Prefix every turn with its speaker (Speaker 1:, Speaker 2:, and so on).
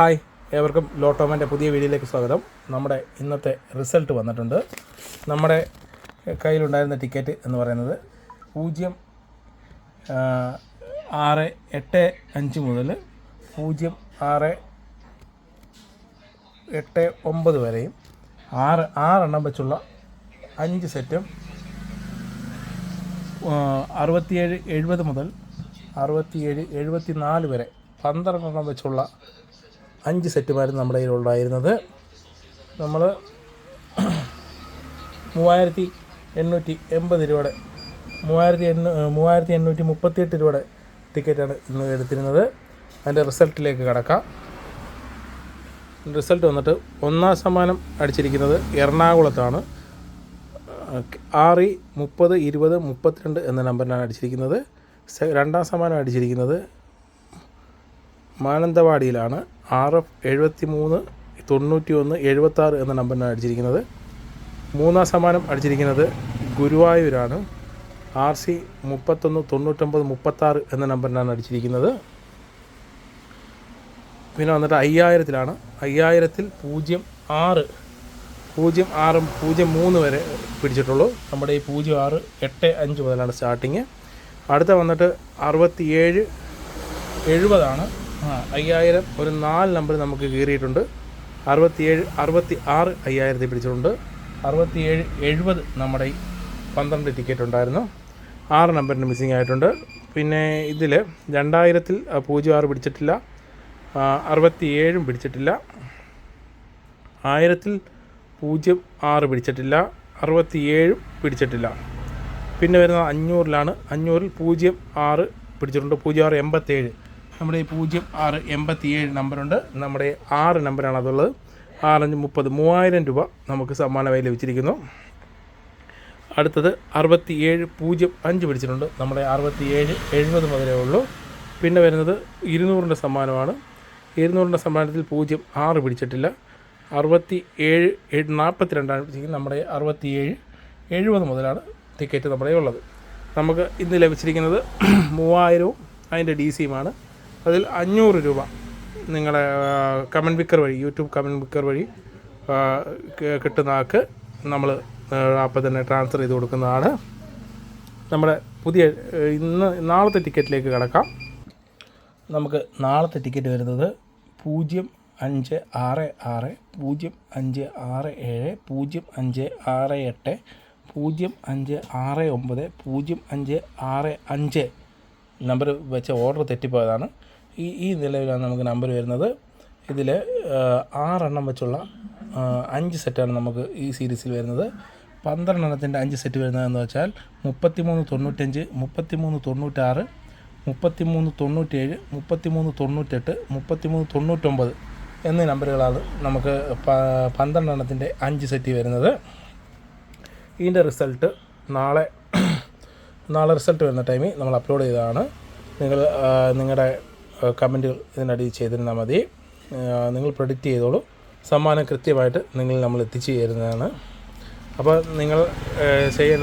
Speaker 1: Hi ഏവർക്കും ലോട്ടോമന്റെ പുതിയ വീഡിയോയിലേക്ക് സ്വാഗതം. നമ്മുടെ ഇന്നത്തെ റിസൾട്ട് വന്നിട്ടുണ്ട്. നമ്മുടെ കയ്യിലുണ്ടായിരുന്ന ടിക്കറ്റ് എന്ന് പറയുന്നത് പൂജ്യം ആറ് എട്ട് അഞ്ച് മുതൽ പൂജ്യം ആറ് എട്ട് ഒമ്പത് വരെയും ആറ് ആറെണ്ണം വെച്ചുള്ള അഞ്ച് സെറ്റും അറുപത്തിയേഴ് എഴുപത് മുതൽ അറുപത്തിയേഴ് എഴുപത്തി നാല് വരെ പന്ത്രണ്ടെണ്ണം വെച്ചുള്ള അഞ്ച് സെറ്റുമായിരുന്നു നമ്മുടെ കയ്യിലുണ്ടായിരുന്നത്. നമ്മൾ മൂവായിരത്തി എണ്ണൂറ്റി എൺപത് രൂപയുടെ മൂവായിരത്തി എണ്ണൂ മൂവായിരത്തി എണ്ണൂറ്റി മുപ്പത്തിയെട്ട് രൂപയുടെ ടിക്കറ്റാണ് ഇന്ന് എടുത്തിരുന്നത്. അതിന്റെ റിസൾട്ടിലേക്ക് കടക്കാം. റിസൾട്ട് വന്നിട്ട് ഒന്നാം സമ്മാനം അടിച്ചിരിക്കുന്നത് എറണാകുളത്താണ്. ആറ് മുപ്പത് ഇരുപത് മുപ്പത്തിരണ്ട് എന്ന നമ്പറിനാണ് അടിച്ചിരിക്കുന്നത്. രണ്ടാം സമ്മാനം അടിച്ചിരിക്കുന്നത് മാനന്തവാടിയിലാണ്. ആർ എഫ് എഴുപത്തി മൂന്ന് തൊണ്ണൂറ്റി ഒന്ന് എഴുപത്താറ് എന്ന നമ്പറിനാണ് അടിച്ചിരിക്കുന്നത്. മൂന്നാം സമ്മാനം അടിച്ചിരിക്കുന്നത് ഗുരുവായൂരാണ്. ആർ സി മുപ്പത്തൊന്ന് തൊണ്ണൂറ്റൊമ്പത് മുപ്പത്താറ് എന്ന നമ്പറിനാണ് അടിച്ചിരിക്കുന്നത്. പിന്നെ വന്നിട്ട് അയ്യായിരത്തിലാണ്. അയ്യായിരത്തിൽ പൂജ്യം ആറ് പൂജ്യം ആറും പൂജ്യം മൂന്ന് വരെ പിടിച്ചിട്ടുള്ളൂ. നമ്മുടെ ഈ പൂജ്യം ആറ് എട്ട് അഞ്ച് മുതലാണ് സ്റ്റാർട്ടിങ്. അടുത്ത വന്നിട്ട് അറുപത്തി ഏഴ് എഴുപതാണ്. അയ്യായിരം ഒരു നാല് നമ്പർ നമുക്ക് കയറിയിട്ടുണ്ട് അറുപത്തിയേഴ് അറുപത്തി ആറ് അയ്യായിരത്തിൽ പിടിച്ചിട്ടുണ്ട്. അറുപത്തിയേഴ് എഴുപത് നമ്മുടെ പന്ത്രണ്ട് ടിക്കറ്റ് ഉണ്ടായിരുന്നു. ആറ് നമ്പറിന് മിസ്സിങ് ആയിട്ടുണ്ട്. പിന്നെ ഇതിൽ രണ്ടായിരത്തിൽ പൂജ്യം ആറ് പിടിച്ചിട്ടില്ല. അറുപത്തിയേഴും പിടിച്ചിട്ടില്ല. ആയിരത്തിൽ പൂജ്യം ആറ് പിടിച്ചിട്ടില്ല. അറുപത്തിയേഴും പിടിച്ചിട്ടില്ല. പിന്നെ വരുന്നത് അഞ്ഞൂറിലാണ്. അഞ്ഞൂറിൽ പൂജ്യം ആറ് പിടിച്ചിട്ടുണ്ട്. പൂജ്യം ആറ് എൺപത്തേഴ് നമ്മുടെ പൂജ്യം ആറ് എൺപത്തിയേഴ് നമ്പറുണ്ട്. നമ്മുടെ ആറ് നമ്പറാണ് അതുള്ളത്. ആറഞ്ച് മുപ്പത് മൂവായിരം രൂപ നമുക്ക് സമ്മാനമായി ലഭിച്ചിരിക്കുന്നു. അടുത്തത് അറുപത്തി ഏഴ് പൂജ്യം അഞ്ച് പിടിച്ചിട്ടുണ്ട്. നമ്മുടെ അറുപത്തി ഏഴ് എഴുപത് മുതലേ ഉള്ളൂ. പിന്നെ വരുന്നത് ഇരുന്നൂറിന്റെ സമ്മാനമാണ്. ഇരുന്നൂറിന്റെ സമ്മാനത്തിൽ പൂജ്യം ആറ് പിടിച്ചിട്ടില്ല. അറുപത്തി ഏഴ് എഴു നാൽപ്പത്തി രണ്ടാണ് പിടിച്ചിരിക്കുന്നത്. നമ്മുടെ അറുപത്തി ഏഴ് എഴുപത് മുതലാണ് ടിക്കറ്റ് നമ്മുടെ ഉള്ളത് നമുക്ക് ഇന്ന് ലഭിച്ചിരിക്കുന്നത് മൂവായിരവും അതിന്റെ ഡി സിയുമാണ്. അതിൽ അഞ്ഞൂറ് രൂപ നിങ്ങളെ കമന്റ് വിക്കർ വഴി യൂട്യൂബ് കമന്റ് വിക്കർ വഴി കിട്ടുന്ന ആൾക്ക് നമ്മൾ അപ്പോൾ തന്നെ ട്രാൻസ്ഫർ ചെയ്ത് കൊടുക്കുന്നതാണ്. നമ്മുടെ പുതിയ ഇന്ന് നാളത്തെ ടിക്കറ്റിലേക്ക് കടക്കാം. നമുക്ക് നാളത്തെ ടിക്കറ്റ് വരുന്നത് പൂജ്യം അഞ്ച് ആറ് ആറ് പൂജ്യം അഞ്ച് ആറ് ഏഴ് പൂജ്യം അഞ്ച് ആറ് എട്ട് പൂജ്യം അഞ്ച് ആറ് ഒമ്പത് പൂജ്യം അഞ്ച് ആറ് അഞ്ച് നമ്പർ വെച്ച ഓർഡർ തെറ്റിപ്പോയതാണ്. ഈ ഈ നിലവിലാണ് നമുക്ക് നമ്പർ വരുന്നത്. ഇതിൽ ആറെണ്ണം വെച്ചുള്ള അഞ്ച് സെറ്റാണ് നമുക്ക് ഈ സീരീസിൽ വരുന്നത്. പന്ത്രണ്ടെണ്ണത്തിന്റെ അഞ്ച് സെറ്റ് വരുന്നതെന്ന് വെച്ചാൽ മുപ്പത്തിമൂന്ന് തൊണ്ണൂറ്റഞ്ച് മുപ്പത്തിമൂന്ന് തൊണ്ണൂറ്റാറ് മുപ്പത്തിമൂന്ന് തൊണ്ണൂറ്റേഴ് മുപ്പത്തിമൂന്ന് തൊണ്ണൂറ്റെട്ട് മുപ്പത്തിമൂന്ന് തൊണ്ണൂറ്റൊമ്പത് എന്നീ നമ്പറുകളാണ് നമുക്ക് പന്ത്രണ്ടെണ്ണത്തിന്റെ അഞ്ച് സെറ്റ് വരുന്നത്. ഇതിന്റെ റിസൾട്ട് നാളെ നാളെ റിസൾട്ട് വരുന്ന ടൈമിൽ നമ്മൾ അപ്ലോഡ് ചെയ്തതാണ്. നിങ്ങൾ നിങ്ങളുടെ കമന്റുകൾ ഇതിനടിയിൽ ചെയ്തിരുന്നാൽ മതി. നിങ്ങൾ പ്രൊഡിക്റ്റ് ചെയ്തോളൂ. സമ്മാനം കൃത്യമായിട്ട് നിങ്ങൾ നമ്മൾ എത്തിച്ചു തരുന്നതാണ്. അപ്പോൾ നിങ്ങൾ ചെയ്യേണ്ട